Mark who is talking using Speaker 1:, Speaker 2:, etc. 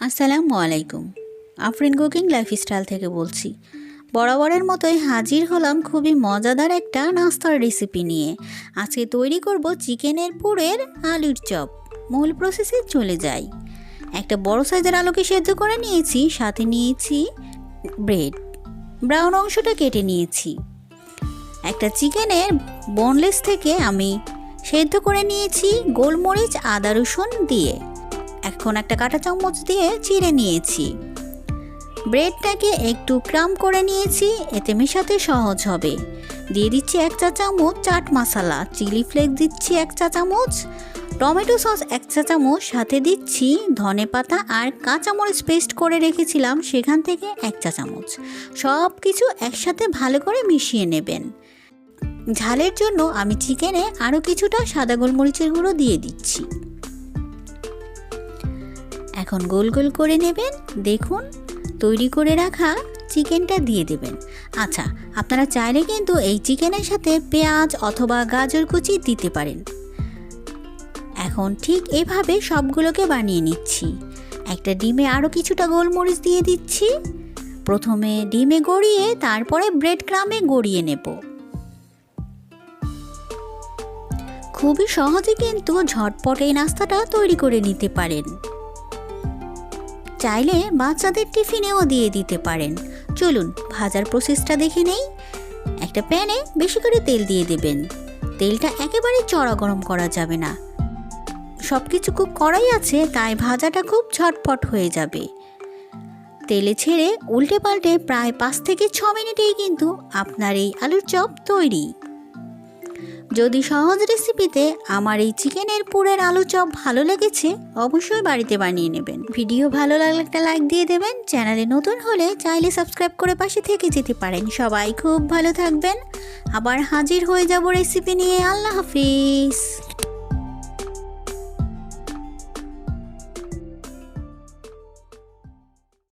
Speaker 1: আসসালামু আলাইকুম। Afrin cooking lifestyle থেকে বলছি। বরাবরের মতোই হাজির হলাম খুবই মজাদার একটা নাস্তার রেসিপি নিয়ে। আজকে তৈরি করব চিকেনের পুরের আলুর চপ। মূল প্রসেসে চলে যাই। একটা বড় সাইজের আলুকে সেদ্ধ করে নিয়েছি, সাথে নিয়েছি ব্রেড। ব্রাউন অংশটা কেটে নিয়েছি। একটা চিকেনের বোনলেস থেকে আমি সেদ্ধ করে নিয়েছি গোলমরিচ, আদা রসুন দিয়ে। এখন একটা কাঁটা চামচ দিয়ে চিড়ে নিয়েছি। ব্রেডটাকে একটু ক্রাম করে নিয়েছি, এতে মেশাতে সহজ হবে। দিয়ে দিচ্ছি এক চা চামচ চাট মশলা, চিলি ফ্লেক্স দিচ্ছি এক চা চামচ, টমেটো সস এক চা চামচ, সাথে দিচ্ছি ধনে পাতা আর কাঁচামরিচ পেস্ট করে রেখেছিলাম, সেখান থেকে এক চা চামচ। সব কিছু একসাথে ভালো করে মিশিয়ে নেবেন। ঝালের জন্য আমি চিকেনে আরও কিছুটা সাদা গোলমরিচের গুঁড়ো দিয়ে দিচ্ছি। এখন গোল গোল করে নেবেন, দেখুন, তৈরি করে রাখা চিকেনটা দিয়ে দেবেন। আচ্ছা আপনারা চাইলে কিন্তু এই চিকেনের সাথে পেঁয়াজ অথবা গাজর কুচি দিতে পারেন। এখন ঠিক এভাবে সবগুলোকে বানিয়ে নিচ্ছি। একটা ডিমে আরও কিছুটা গোলমরিচ দিয়ে দিচ্ছি। প্রথমে ডিমে গড়িয়ে তারপরে ব্রেড ক্রামে গড়িয়ে নেব। খুবই সহজে কিন্তু ঝটপট এই নাস্তাটা তৈরি করে নিতে পারেন। চাইলে বাচ্চাদের টিফিনেও দিয়ে দিতে পারেন। চলুন, ভাজার প্রসেসটা দেখে নেই। একটা প্যানে বেশি করে তেল দিয়ে দেবেন। তেলটা একেবারে চড়া গরম করা যাবে না। সব কিছু খুব কড়াই আছে, তাই ভাজাটা খুব ঝটপট হয়ে যাবে। তেলে ছেড়ে উল্টে পাল্টে প্রায় পাঁচ থেকে ছ মিনিটেই কিন্তু আপনার এই আলুর চপ তৈরি। যদি সহজ রেসিপিতে আমার এই চিকেনের পুরের আলু চপ ভালো লেগেছে, অবশ্যই বাড়িতে বানিয়ে নেবেন। ভিডিও ভালো লাগলে একটা লাইক দিয়ে দেবেন। চ্যানেলে নতুন হলে চাইলে সাবস্ক্রাইব করে পাশে থেকে যেতে পারেন। সবাই খুব ভালো থাকবেন। আবার হাজির হয়ে যাব রেসিপি নিয়ে। আল্লাহ হাফিজ।